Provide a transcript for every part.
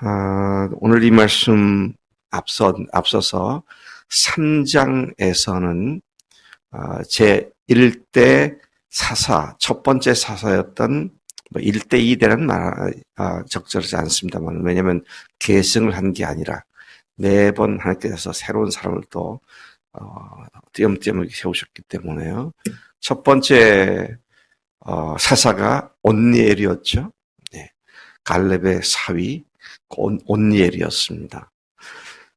아, 오늘 이 말씀 앞서, 앞서서 3장에서는 아, 제 1대 사사, 첫 번째 사사였던 뭐 1대 2대는 말, 아, 적절하지 않습니다만, 왜냐면 계승을 한 게 아니라 매번 하나님께서 새로운 사람을 또, 어, 띄엄띄엄 세우셨기 때문에요. 첫 번째, 어, 사사가 온니엘이었죠. 네. 갈렙의 사위, 온, 온니엘이었습니다.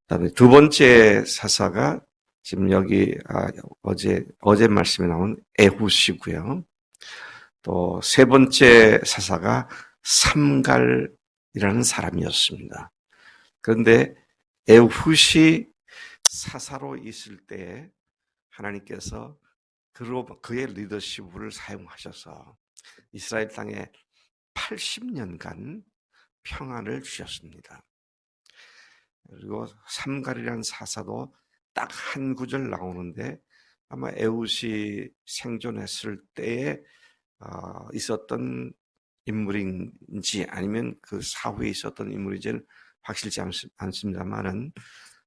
그다음에 두 번째 사사가 지금 여기 아, 어제 어제 말씀에 나온 에훗이고요. 또 세 번째 사사가 삼갈이라는 사람이었습니다. 그런데 에훗이 사사로 있을 때 하나님께서 그로 그의 리더십을 사용하셔서 이스라엘 땅에 80년간 평안을 주셨습니다. 그리고 삼갈이라는 사사도 딱 한 구절 나오는데 아마 에웃이 생존했을 때에 어, 있었던 인물인지 아니면 그 사후에 있었던 인물인지는 확실치 않습니다만은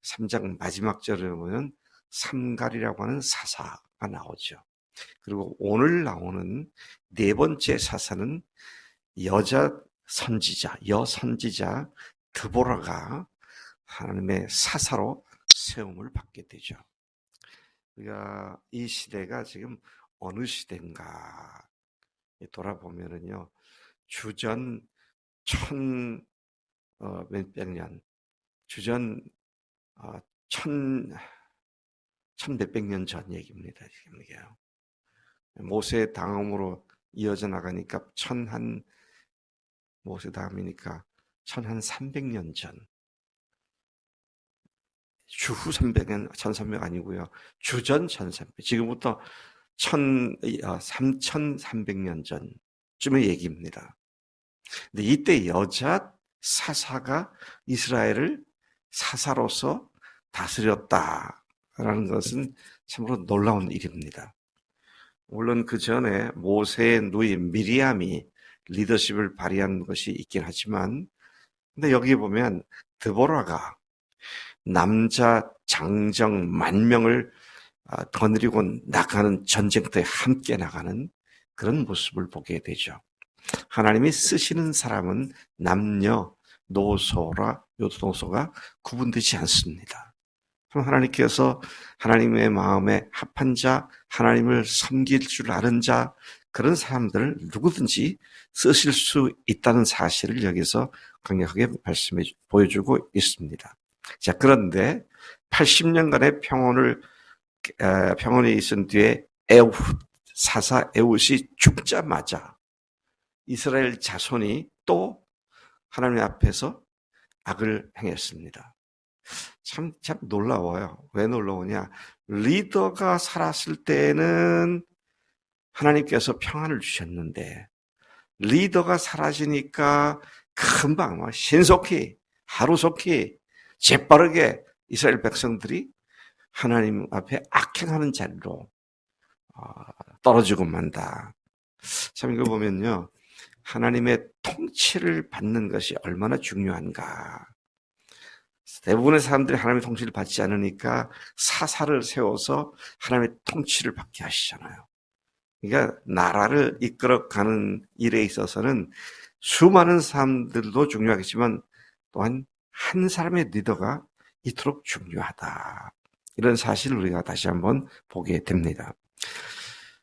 3장 마지막 절에 보면 삼갈이라고 하는 사사가 나오죠. 그리고 오늘 나오는 네 번째 사사는 여자 선지자, 여선지자 드보라가 하나님의 사사로 세움을 받게 되죠. 우리가 이 시대가 지금 어느 시대인가 돌아보면은요, 주전 천, 어, 몇백 년, 주전, 어, 천, 천 몇백 년 전 얘기입니다. 지금 이게요. 모세 당음으로 이어져 나가니까 천한 모세 다음이니까 천 한 300년 전. 주후 300년, 1300 아니고요. 주전 1300. 지금부터 1 3300년 전쯤의 얘기입니다. 근데 이때 여자 사사가 이스라엘을 사사로서 다스렸다라는 것은 참으로 놀라운 일입니다. 물론 그 전에 모세의 누이 미리암이 리더십을 발휘한 것이 있긴 하지만 근데 여기 보면 드보라가 남자 장정 만 명을 아, 거느리고 나가는 전쟁터에 함께 나가는 그런 모습을 보게 되죠. 하나님이 쓰시는 사람은 남녀, 노소라, 요소가 구분되지 않습니다. 하나님께서 하나님의 마음에 합한 자, 하나님을 섬길 줄 아는 자, 그런 사람들을 누구든지 쓰실 수 있다는 사실을 여기서 강력하게 말씀해 보여주고 있습니다. 자, 그런데 80년간의 평온을 평온에 있은 뒤에 에웃 사사 에웃이 죽자마자 이스라엘 자손이 또 하나님 앞에서 악을 행했습니다. 참, 참 놀라워요. 왜 놀라우냐? 리더가 살았을 때는 하나님께서 평안을 주셨는데 리더가 사라지니까 금방 뭐 신속히 하루속히 재빠르게 이스라엘 백성들이 하나님 앞에 악행하는 자리로 어, 떨어지고 만다. 참 이거 보면요. 하나님의 통치를 받는 것이 얼마나 중요한가. 대부분의 사람들이 하나님의 통치를 받지 않으니까 사사를 세워서 하나님의 통치를 받게 하시잖아요. 그러니까 나라를 이끌어가는 일에 있어서는 수많은 사람들도 중요하겠지만 또한 한 사람의 리더가 이토록 중요하다. 이런 사실을 우리가 다시 한번 보게 됩니다.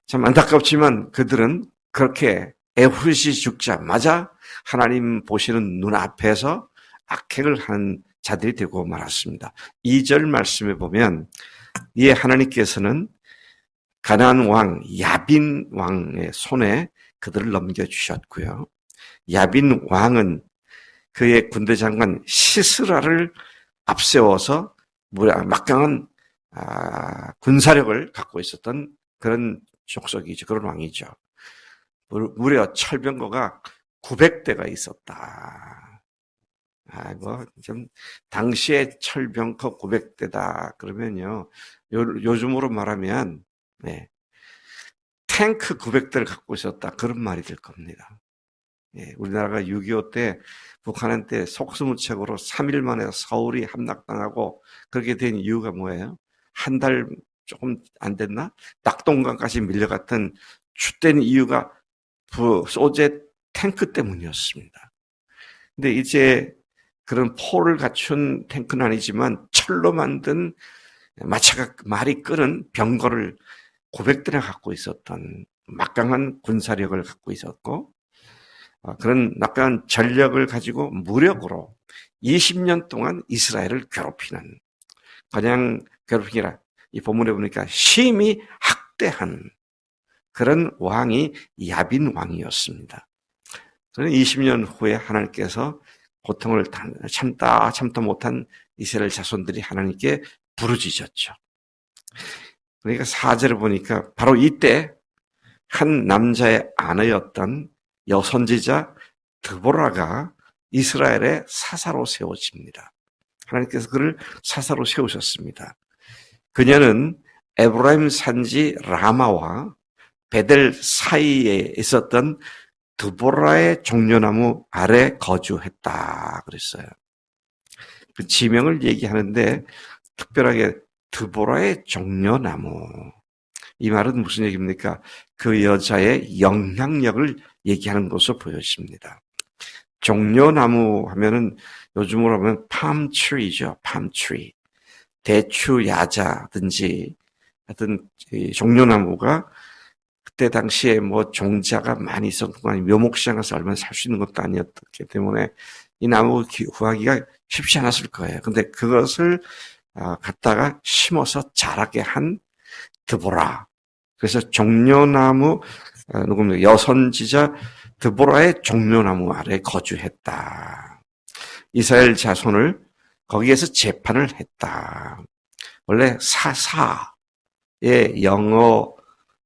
참 안타깝지만 그들은 그렇게 에후시 죽자마자 하나님 보시는 눈앞에서 악행을 하는 자들이 되고 말았습니다. 2절 말씀에 보면 이에 하나님께서는 가나안 왕 야빈 왕의 손에 그들을 넘겨 주셨고요. 야빈 왕은 그의 군대 장관 시스라를 앞세워서 막강한 아, 군사력을 갖고 있었던 그런 족속이죠. 그런 왕이죠. 무려 철병거가 900대가 있었다. 아, 뭐, 좀, 당시에 철병거 900대다. 그러면요, 요, 요즘으로 말하면, 네. 탱크 900대를 갖고 있었다. 그런 말이 될 겁니다. 예, 우리나라가 6.25 때 북한한테 속수무책으로 3일 만에 서울이 함락당하고 그렇게 된 이유가 뭐예요? 한 달 조금 안 됐나? 낙동강까지 밀려갔던 주된 이유가 부 소재 탱크 때문이었습니다. 근데 이제 그런 포를 갖춘 탱크는 아니지만 철로 만든 마차가 말이 끄는 병거를 고백대나 갖고 있었던 막강한 군사력을 갖고 있었고 어, 그런 막강한 전력을 가지고 무력으로 20년 동안 이스라엘을 괴롭히는 그냥 괴롭히기라 이 본문에 보니까 심히 학대한 그런 왕이 야빈 왕이었습니다. 그런 20년 후에 하나님께서 고통을 참다 참다 못한 이스라엘 자손들이 하나님께 부르짖었죠. 그러니까 사절을 보니까 바로 이때 한 남자의 아내였던 여선지자 드보라가 이스라엘의 사사로 세워집니다. 하나님께서 그를 사사로 세우셨습니다. 그녀는 에브라임 산지 라마와 베델 사이에 있었던 드보라의 종려나무 아래 거주했다 그랬어요. 그 지명을 얘기하는데 특별하게 드보라의 종려나무 이 말은 무슨 얘기입니까? 그 여자의 영향력을 얘기하는 것으로 보여집니다. 종려나무 하면은 요즘으로 하면 팜트리죠. 팜트리. 대추 야자든지 하여튼 종려나무가 그때 당시에 뭐 종자가 많이 있었던 거 아니 묘목시장 가서 얼마나 살 수 있는 것도 아니었기 때문에 이 나무 구하기가 쉽지 않았을 거예요. 근데 그것을 아, 갖다가 심어서 자라게 한 드보라. 그래서 종려나무 아, 누굽니까 여선지자 드보라의 종려나무 아래 거주했다. 이스라엘 자손을 거기에서 재판을 했다. 원래 사사의 영어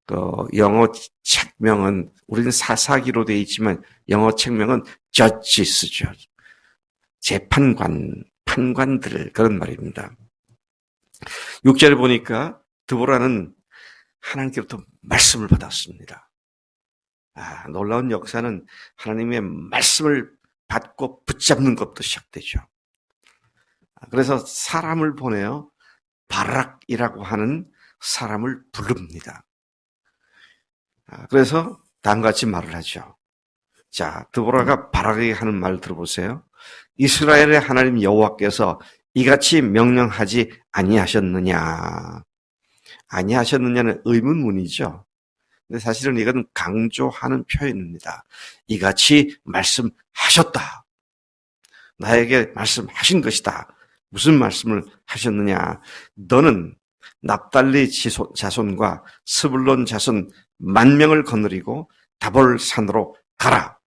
그 영어 책명은 우리는 사사기로 되어 있지만 영어 책명은 judges죠. 재판관, 판관들 그런 말입니다. 6절을 보니까 드보라는 하나님께부터 말씀을 받았습니다. 아, 놀라운 역사는 하나님의 말씀을 받고 붙잡는 것부터 시작되죠. 아, 그래서 사람을 보내어 바락이라고 하는 사람을 부릅니다. 아, 그래서 다음같이 말을 하죠. 자, 드보라가 바라게 하는 말 들어보세요. 이스라엘의 하나님 여호와께서 이같이 명령하지 아니하셨느냐? 아니하셨느냐는 의문문이죠. 근데 사실은 이건 강조하는 표현입니다. 이같이 말씀하셨다. 나에게 말씀하신 것이다. 무슨 말씀을 하셨느냐? 너는 납달리 자손과 스불론 자손 만 명을 거느리고 다볼 산으로 가라.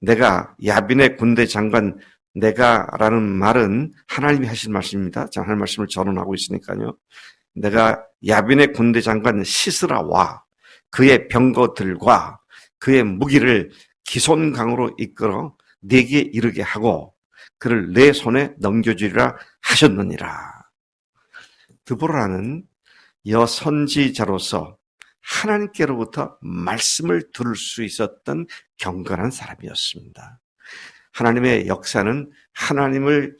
내가 야빈의 군대 장관 내가라는 말은 하나님이 하신 말씀입니다. 자, 하나님 말씀을 전언하고 있으니까요. 내가 야빈의 군대 장관 시스라와 그의 병거들과 그의 무기를 기손강으로 이끌어 내게 이르게 하고 그를 내 손에 넘겨주리라 하셨느니라. 드보라는 여선지자로서 하나님께로부터 말씀을 들을 수 있었던 경건한 사람이었습니다. 하나님의 역사는 하나님을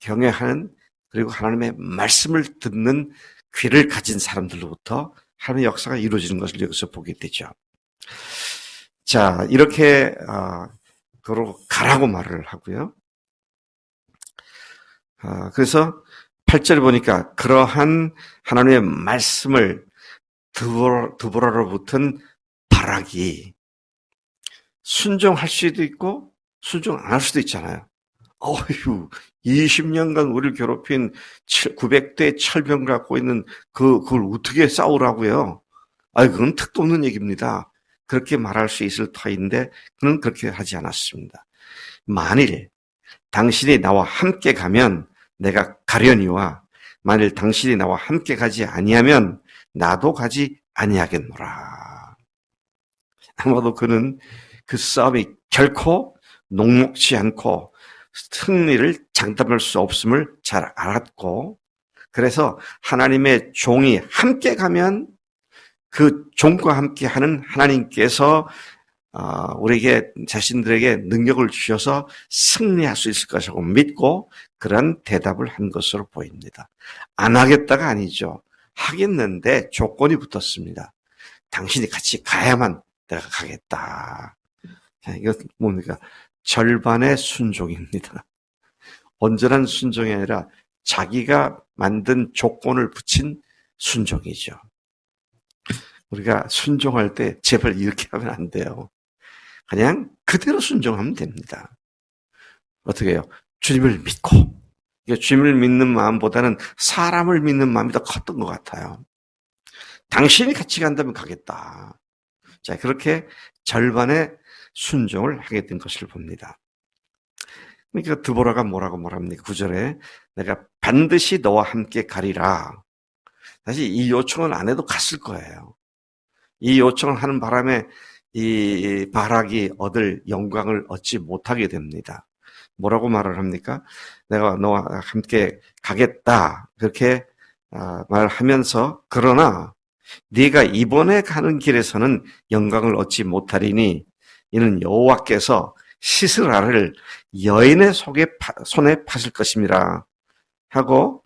경외하는 그리고 하나님의 말씀을 듣는 귀를 가진 사람들로부터 하나님의 역사가 이루어지는 것을 여기서 보게 되죠. 자, 이렇게 어, 그로 가라고 말을 하고요. 어, 그래서 8절 보니까 그러한 하나님의 말씀을 드보라로부터 바라기 순종할 수도 있고 순종 안 할 수도 있잖아요. 어휴, 20년간 우리를 괴롭힌 900대 철병 갖고 있는 그, 그걸 어떻게 싸우라고요? 아, 그건 특도 없는 얘기입니다. 그렇게 말할 수 있을 터인데, 그는 그렇게 하지 않았습니다. 만일 당신이 나와 함께 가면 내가 가려니와 만일 당신이 나와 함께 가지 아니하면 나도 가지 아니하겠노라. 아마도 그는 그 싸움이 결코 녹록지 않고 승리를 장담할 수 없음을 잘 알았고 그래서 하나님의 종이 함께 가면 그 종과 함께 하는 하나님께서 어, 우리에게 자신들에게 능력을 주셔서 승리할 수 있을 것이라고 믿고 그런 대답을 한 것으로 보입니다. 안 하겠다가 아니죠. 하겠는데 조건이 붙었습니다. 당신이 같이 가야만 내가 가겠다. 이거 뭡니까? 절반의 순종입니다. 온전한 순종이 아니라 자기가 만든 조건을 붙인 순종이죠. 우리가 순종할 때 제발 이렇게 하면 안 돼요. 그냥 그대로 순종하면 됩니다. 어떻게 해요? 주님을 믿고. 주님을 믿는 마음보다는 사람을 믿는 마음이 더 컸던 것 같아요. 당신이 같이 간다면 가겠다. 자, 그렇게 절반의 순종을 하게 된 것을 봅니다. 그러니까 드보라가 뭐라고 말합니까? 구절에 내가 반드시 너와 함께 가리라. 사실 이 요청을 안 해도 갔을 거예요. 이 요청을 하는 바람에 이 바락이 얻을 영광을 얻지 못하게 됩니다. 뭐라고 말을 합니까? 내가 너와 함께 가겠다. 그렇게 아, 말하면서 그러나 네가 이번에 가는 길에서는 영광을 얻지 못하리니 이는 여호와께서 시스라를 여인의 속에 손에 파실 것입니다. 하고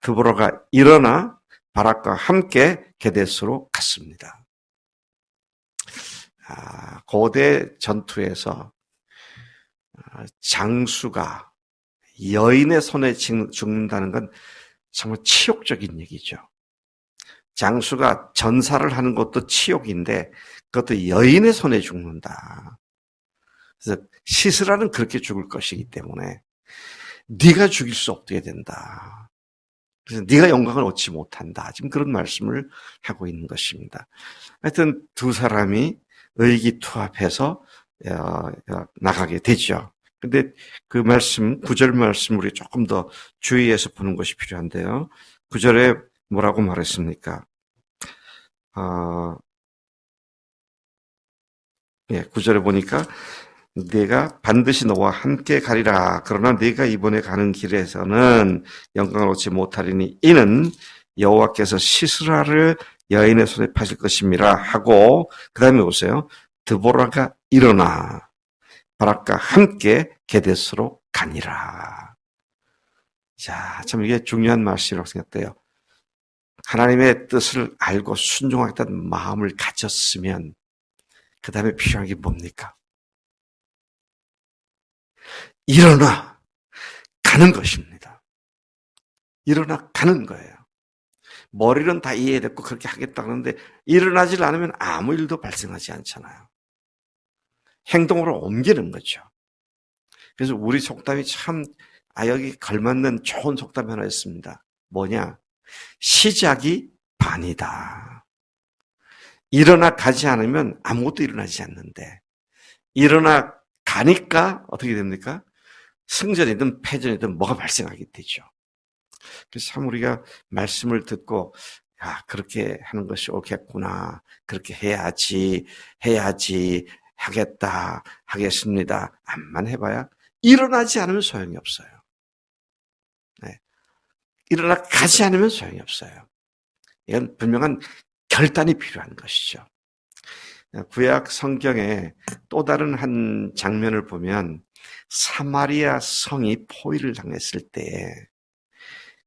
드보라가 일어나 바락과 함께 게데스로 갔습니다. 아, 고대 전투에서 아, 장수가 여인의 손에 죽는다는 건 정말 치욕적인 얘기죠. 장수가 전사를 하는 것도 치욕인데 그것도 여인의 손에 죽는다. 그래서 시스라는 그렇게 죽을 것이기 때문에 네가 죽일 수 없게 된다. 그래서 네가 영광을 얻지 못한다. 지금 그런 말씀을 하고 있는 것입니다. 하여튼 두 사람이 의기투합해서 어, 나가게 되죠. 근데 그 말씀, 구절 말씀 우리 조금 더 주의해서 보는 것이 필요한데요. 구절에 뭐라고 말했습니까? 어, 예, 구절에 보니까 내가 반드시 너와 함께 가리라. 그러나 네가 이번에 가는 길에서는 영광을 얻지 못하리니 이는 여호와께서 시스라를 여인의 손에 파실 것입니다. 하고 그 다음에 보세요. 드보라가 일어나 바락과 함께 게데스로 가니라. 자, 참 이게 중요한 말씀이라고 생각돼요. 하나님의 뜻을 알고 순종하겠다는 마음을 가졌으면 그 다음에 필요한 게 뭡니까? 일어나 가는 것입니다. 일어나 가는 거예요. 머리는 다 이해됐고 그렇게 하겠다 그러는데 일어나질 않으면 아무 일도 발생하지 않잖아요. 행동으로 옮기는 거죠. 그래서 우리 속담이 참, 아, 여기 걸맞는 좋은 속담이 하나 있습니다. 뭐냐? 시작이 반이다. 일어나 가지 않으면 아무것도 일어나지 않는데, 일어나 가니까 어떻게 됩니까? 승전이든 패전이든 뭐가 발생하게 되죠. 그래서 참 우리가 말씀을 듣고 야 그렇게 하는 것이 옳겠구나 그렇게 해야지 해야지 하겠다 하겠습니다 암만 해봐야 일어나지 않으면 소용이 없어요. 네. 일어나 가지 않으면 소용이 없어요. 이건 분명한 결단이 필요한 것이죠. 구약 성경에 또 다른 한 장면을 보면 사마리아 성이 포위를 당했을 때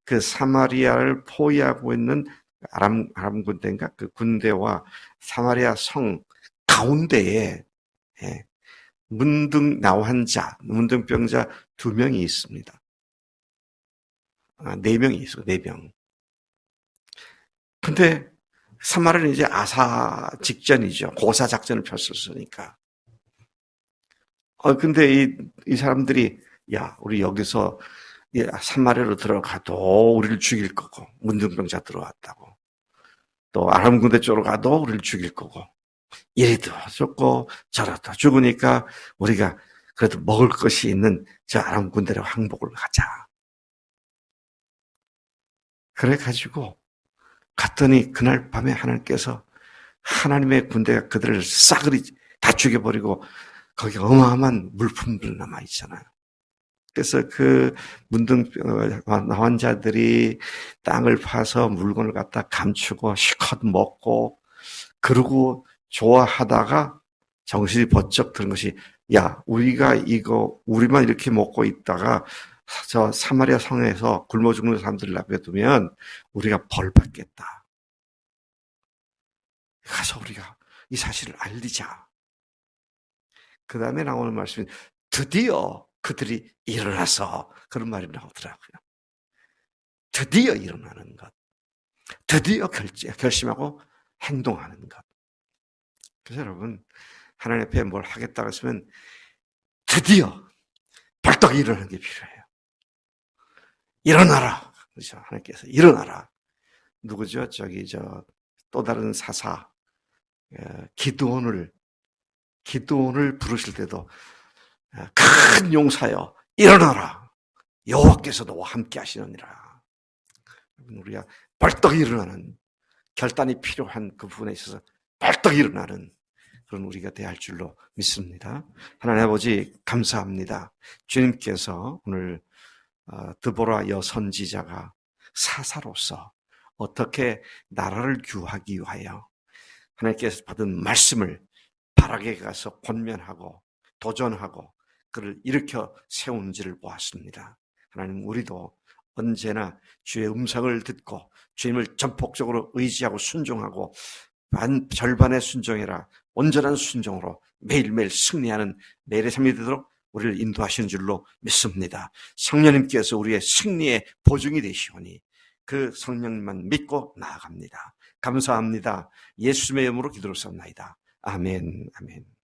그 사마리아를 포위하고 있는 아람, 아람 군대인가? 그 군대와 사마리아 성 가운데에, 예, 문둥 나환 자, 문둥병자 두 명이 있습니다. 아, 네 명이 있어, 네 명. 근데 사마리아는 이제 아사 직전이죠. 고사 작전을 펼쳤으니까. 어, 근데 이, 이 사람들이, 야, 우리 여기서 산마리로 들어가도 우리를 죽일 거고 문둥병자 들어왔다고 또 아람 군대 쪽으로 가도 우리를 죽일 거고 이리도 죽고 저리도 죽으니까 우리가 그래도 먹을 것이 있는 저 아람 군대로 항복을 하자. 그래 가지고 갔더니 그날 밤에 하나님께서 하나님의 군대가 그들을 싸그리 다 죽여버리고 거기 어마어마한 물품들 남아 있잖아요. 그래서 그 문둥 환자들이 땅을 파서 물건을 갖다 감추고 실컷 먹고 그러고 좋아하다가 정신이 번쩍 드는 것이 야 우리가 이거 우리만 이렇게 먹고 있다가 저 사마리아 성에서 굶어 죽는 사람들을 놔두면 우리가 벌 받겠다. 가서 우리가 이 사실을 알리자. 그 다음에 나오는 말씀이 드디어 그들이 일어나서 그런 말이 나오더라고요. 드디어 일어나는 것. 드디어 결제, 결심하고 행동하는 것. 그래서 여러분, 하나님 앞에 뭘 하겠다고 했으면 드디어 벌떡 일어나는 게 필요해요. 일어나라. 그렇죠. 하나님께서 일어나라. 누구죠? 저기 저 또 다른 사사 기도원을 기도원을 부르실 때도 큰 용사여 일어나라. 여호와께서 도 함께 하시느니라. 우리가 벌떡 일어나는 결단이 필요한 그 부분에 있어서 벌떡 일어나는 그런 우리가 대할 줄로 믿습니다. 하나님 아버지 감사합니다. 주님께서 오늘 어, 드보라 여 선지자가 사사로서 어떻게 나라를 규하기 위하여 하나님께서 받은 말씀을 바라게 가서 권면하고 도전하고 그를 일으켜 세운지를 보았습니다. 하나님 우리도 언제나 주의 음성을 듣고 주님을 전폭적으로 의지하고 순종하고 반 절반의 순종이라 온전한 순종으로 매일매일 승리하는 매일의 삶이 되도록 우리를 인도하시는 줄로 믿습니다. 성령님께서 우리의 승리의 보증이 되시오니 그 성령만 믿고 나아갑니다. 감사합니다. 예수님의 이름으로 기도를 섭나이다. 아멘, 아멘.